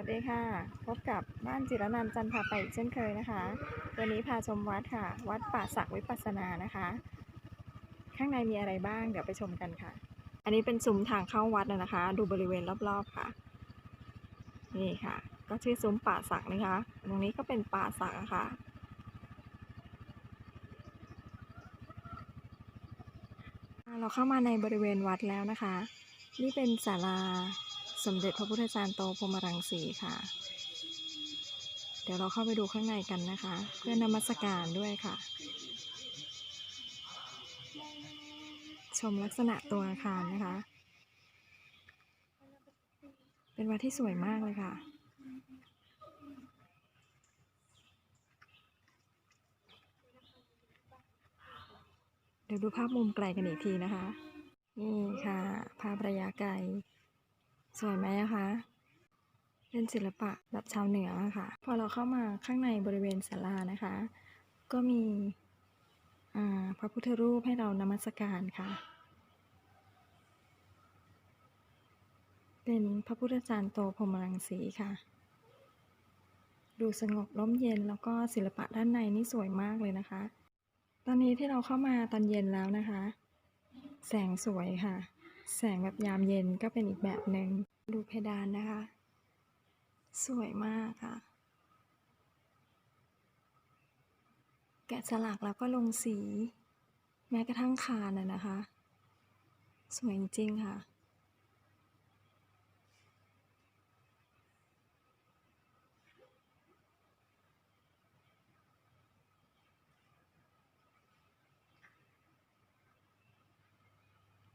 วัสดีค่ะ พบกับบ้านจิรนันจันทร์พาไปอีกเช่นเคยนะคะ วันนี้พาชมวัดค่ะ วัดป่าศักวิปัสสนานะคะ ข้างในมีอะไรบ้างเดี๋ยวไปชมกันค่ะ อันนี้เป็นซุ้มทางเข้าวัดนะคะ ดูบริเวณรอบๆค่ะ นี่ค่ะ ก็ชื่อซุ้มป่าศักนะคะ ตรงนี้ก็เป็นป่าศักะค่ะ เราเข้ามาในบริเวณวัดแล้วนะคะ นี่เป็นศาลา สมเด็จพระพุทธจารย์โตพรมรังสีค่ะ เดี๋ยวเราเข้าไปดูข้างในกันนะคะ เพื่อนมัสการด้วยค่ะ ชมลักษณะตัวอาคารนะคะ เป็นวัดที่สวยมากเลยค่ะเดี๋ยวดูภาพมุมไกลกันอีกทีนะคะ นี่ค่ะ ภาพระยะไกล สวยไหมอะคะ เป็นศิลปะแบบชาวเหนืออะค่ะ พอเราเข้ามาข้างในบริเวณศาลานะคะ ก็มีพระพุทธรูปให้เรานมัสการค่ะ เป็นพระพุทธจารย์โตพรมรังสีค่ะ ดูสงบร่มเย็นแล้วก็ศิลปะด้านในนี่สวยมากเลยนะคะ ตอนนี้ที่เราเข้ามาตอนเย็นแล้วนะคะ แสงสวยค่ะ แสงแบบยามเย็นก็เป็นอีกแบบหนึ่ง ดูเพดานนะคะ สวยมากค่ะ แกะสลักแล้วก็ลงสี แม้กระทั่งคานน่ะนะคะ สวยจริงค่ะ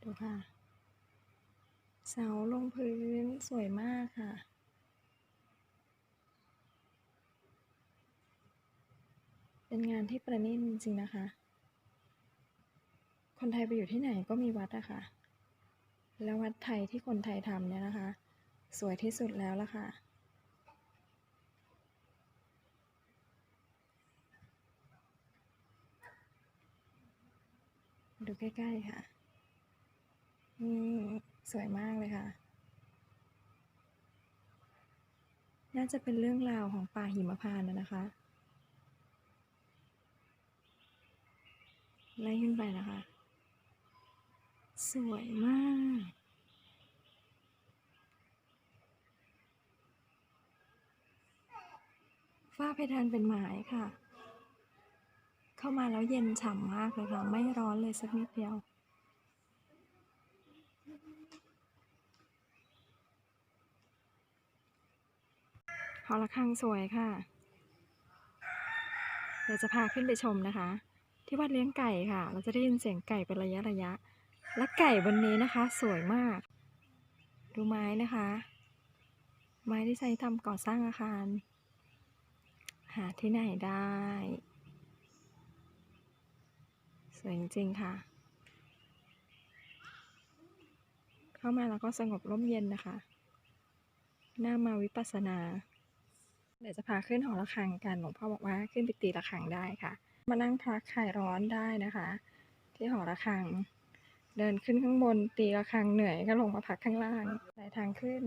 ดูค่ะ เสาลงพื้นสวยมากค่ะ เป็นงานที่ประณีตจริงๆนะคะ คนไทยไปอยู่ที่ไหนก็มีวัดอะค่ะ แล้ววัดไทยที่คนไทยทำเนี่ยนะคะ สวยที่สุดแล้วละค่ะดูใกล้ ๆ ค่ะ นี่ สวยมากเลยค่ะ น่าจะเป็นเรื่องราวของป่าหิมพานต์นะคะไล่ขึ้นไปนะคะ สวยมาก ฝ้าเพดานเป็นไม้ค่ะ เข้ามาแล้วเย็นฉ่ำมากเลยค่ะ ไม่ร้อนเลยสักนิดเดียว หอระฆังสวยค่ะ เดี๋ยวจะพาขึ้นไปชมนะคะ ที่วัดเลี้ยงไก่ค่ะ เราจะได้ยินเสียงไก่เป็นระยะระยะ และไก่บนนี้นะคะ สวยมาก ดูไม้นะคะ ไม้ที่ใช้ทำก่อสร้างอาคาร หาที่ไหนได้ สวยจริงค่ะ เข้ามาแล้วก็สงบร่มเย็นนะคะน่ามาวิปัสสนา เดี๋ยวจะพาขึ้นหอระฆังกันหลวงพ่อบอกว่าขึ้นไปตีระฆังได้ค่ะ มานั่งพักคลายร้อนได้นะคะ ที่หอระฆัง เดินขึ้นข้างบนตีระฆังเหนื่อยก็ลงมาพักข้างล่างสายทางขึ้น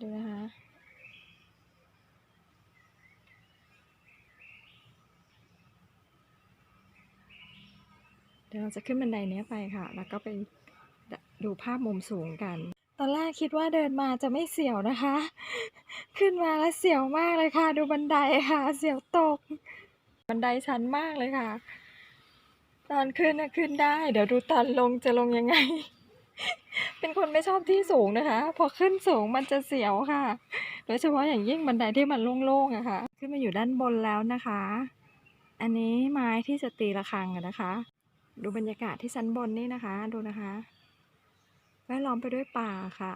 ดูนะคะเดี๋ยวเราจะขึ้นบันไดนี้ไปค่ะ แล้วก็ไปดูภาพมุมสูงกัน อนแรกคิดว่าเดินมาจะไม่เสียวนะคะ ขึ้นมาแล้วเสียวมากเลยค่ะ ดูบันไดค่ะ เสียวตก บันไดชันมากเลยค่ะ ตอนขึ้นนะขึ้นได้ เดี๋ยวดูตอนลงจะลงยังไง เป็นคนไม่ชอบที่สูงนะคะ พอขึ้นสูงมันจะเสียวค่ะ โดยเฉพาะอย่างยิ่งบันไดที่มันโล่งๆอะค่ะ ขึ้นมาอยู่ด้านบนแล้วนะคะ อันนี้ไม้ที่จะตีระฆังนะคะ ดูบรรยากาศที่ชั้นบนนี่นะคะ ดูนะคะ ดล้อมไปด้วยป่าค่ะ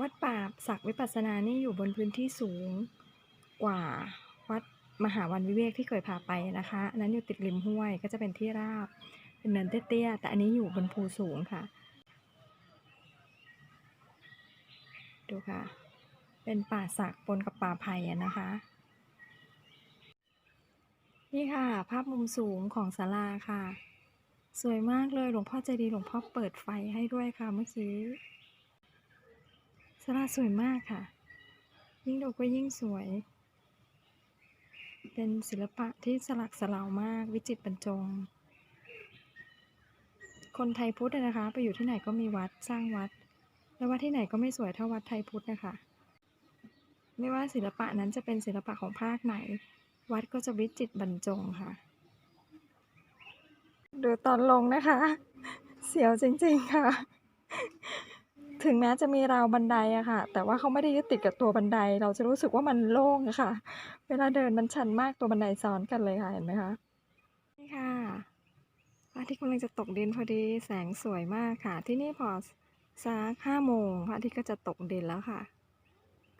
วัดป่าศักวิปัสสนานี่อยู่บนพื้นที่สูงกว่าวัดมหาวันวิเวกที่เคยพาไปนะคะ นั้นอยู่ติดริมห้วยก็จะเป็นที่ราบ เป็นเนินเตี้ยๆแต่อันนี้อยู่บนภูสูงค่ะ ดูค่ะ เป็นป่าสักปนกับป่าไผ่นะคะ นี่ค่ะ ภาพมุมสูงของศาลาค่ะ สวยมากเลยหลวงพ่อใจดีหลวงพ่อเปิดไฟให้ด้วยค่ะเมื่อกี้ศาลาสวยมากค่ะ ยิ่งดูก็ยิ่งสวย เป็นศิลปะที่สลักสลาวมากวิจิตรบรรจง คนไทยพุทธนะคะ ไปอยู่ที่ไหนก็มีวัดสร้างวัด แล้ววัดที่ไหนก็ไม่สวยเท่าวัดไทยพุทธนะคะ ไม่ว่าศิลปะนั้นจะเป็นศิลปะของภาคไหน วัดก็จะวิจิตบรรจงค่ะดูตอนลงนะคะ เสียวจริงๆค่ะ ถึงแม้จะมีราวบันไดอะค่ะ แต่ว่าเขาไม่ได้ยึดติดกับตัวบันได เราจะรู้สึกว่ามันโล่งอะค่ะ เวลาเดินมันชันมากตัวบันไดซ้อนกันเลยค่ะเห็นไหมคะนี่ค่ะพระอาทิตย์กำลังจะตกดินพอดีแสงสวยมากค่ะ ที่นี่พอสักห้าโมงพระอาทิตย์ก็จะตกดินแล้วค่ะ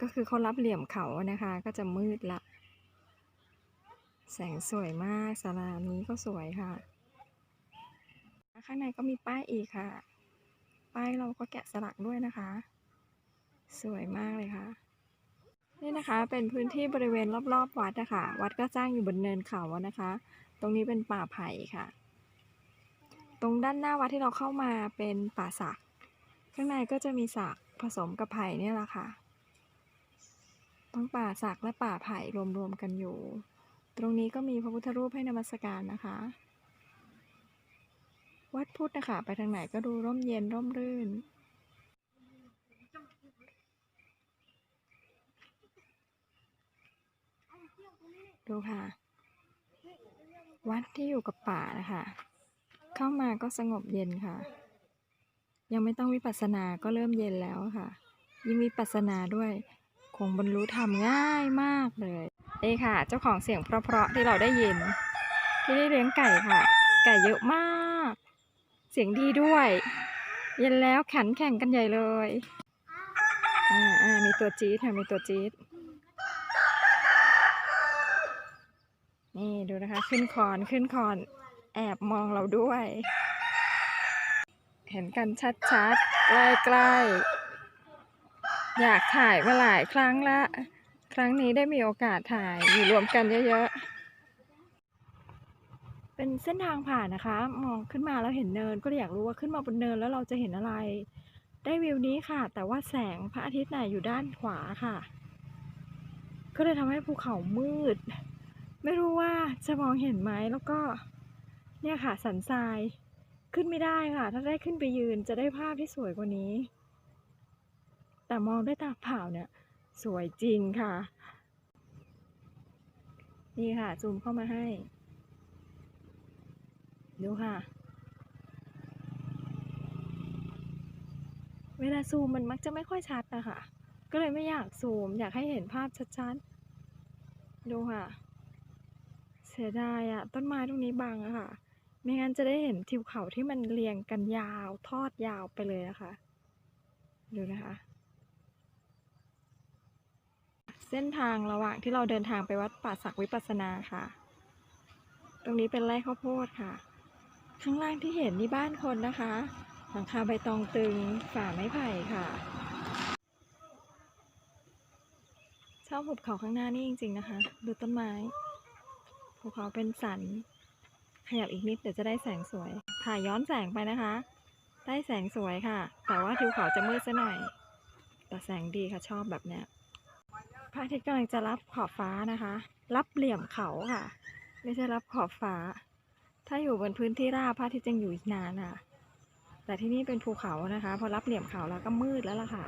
ก็คือเขารับเหลี่ยมเขานะคะ ก็จะมืดละ แสงสวยมากศาลานี้ก็สวยค่ะ ข้างในก็มีป้ายอีกค่ะ ป้ายเราก็แกะสลักด้วยนะคะ สวยมากเลยค่ะ นี่นะคะเป็นพื้นที่บริเวณรอบๆวัดนะคะวัดก็สร้างอยู่บนเนินเขานะคะ ตรงนี้เป็นป่าไผ่ค่ะ ตรงด้านหน้าวัดที่เราเข้ามาเป็นป่าสักข้างในก็จะมีสักผสมกับไผ่เนี่ยแหละค่ะ ทั้งป่าสักและป่าไผ่รวมๆกันอยู่ ตรงนี้ก็มีพระพุทธรูปให้นมัสการนะคะ วัดพุทธนะคะ ไปทางไหนก็ดูร่มเย็นร่มรื่น ดูค่ะ วัดที่อยู่กับป่านะคะ เข้ามาก็สงบเย็นค่ะ ยังไม่ต้องวิปัสสนาก็เริ่มเย็นแล้วค่ะ ยิ่งวิปัสสนาด้วย คงบรรลุธรรมง่ายมากเลยนี่ค่ะ เจ้าของเสียงเพราะๆที่เราได้ยิน ที่ได้เลี้ยงไก่ค่ะ ไก่เยอะมาก เสียงดีด้วย เย็นแล้วขันแข่งกันใหญ่เลยอ่าอ่ามีตัวจี๊ดค่ะมีตัวจี๊ดนี่ดูนะคะ ขึ้นคอนขึ้นคอน แอบมองเราด้วย เห็นกันชัดๆใกล้ๆ อยากถ่ายมาหลายครั้งละ ครั้งนี้ได้มีโอกาสถ่ายอยู่รวมกันเยอะๆ เป็นเส้นทางผ่านนะคะ มองขึ้นมาแล้วเห็นเนินก็เลยอยากรู้ว่าขึ้นมาบนเนินแล้วเราจะเห็นอะไร ได้วิวนี้ค่ะ แต่ว่าแสงพระอาทิตย์น่ะอยู่ด้านขวาค่ะ ก็เลยทำให้ภูเขามืด ไม่รู้ว่าจะมองเห็นไหมแล้วก็ เนี่ยค่ะสันทรายขึ้นไม่ได้ค่ะ ถ้าได้ขึ้นไปยืนจะได้ภาพที่สวยกว่านี้ แต่มองด้วยตาเปล่าเนี่ย สวยจริงค่ะ นี่ค่ะ ซูมเข้ามาให้ ดูค่ะ เวลาซูมมันมักจะไม่ค่อยชัดนะคะ ก็เลยไม่อยากซูม อยากให้เห็นภาพชัดๆ ดูค่ะ เสียดายอะต้นไม้ตรงนี้บังอะค่ะไม่งั้นจะได้เห็นทิวเขาที่มันเรียงกันยาวทอดยาวไปเลยนะคะ ดูนะคะ เส้นทางระหว่างที่เราเดินทางไปวัดป่าศักวิปัสนาค่ะ ตรงนี้เป็นไร่ข้าวโพดค่ะ ข้างล่างที่เห็นนี่บ้านคนนะคะ หลังคาใบตองตึงฝาไม้ไผ่ค่ะชอบหุบเขาข้างหน้านี่จริงๆนะคะ ดูต้นไม้ภูเขาเป็นสัน ขยับอีกนิดเดี๋ยวจะได้แสงสวย ถ่ายย้อนแสงไปนะคะ ได้แสงสวยค่ะ แต่ว่าทิวเขาจะมืดซะหน่อย แต่แสงดีค่ะชอบแบบเนี้ย พระอาทิตย์กำลังจะรับขอบฟ้านะคะ รับเหลี่ยมเขาค่ะ ไม่ใช่รับขอบฟ้า ถ้าอยู่บนพื้นที่ราบพระอาทิตย์ยังอยู่อีกนานอะ แต่ที่นี่เป็นภูเขานะคะ พอรับเหลี่ยมเขาแล้วก็มืดแล้วล่ะค่ะ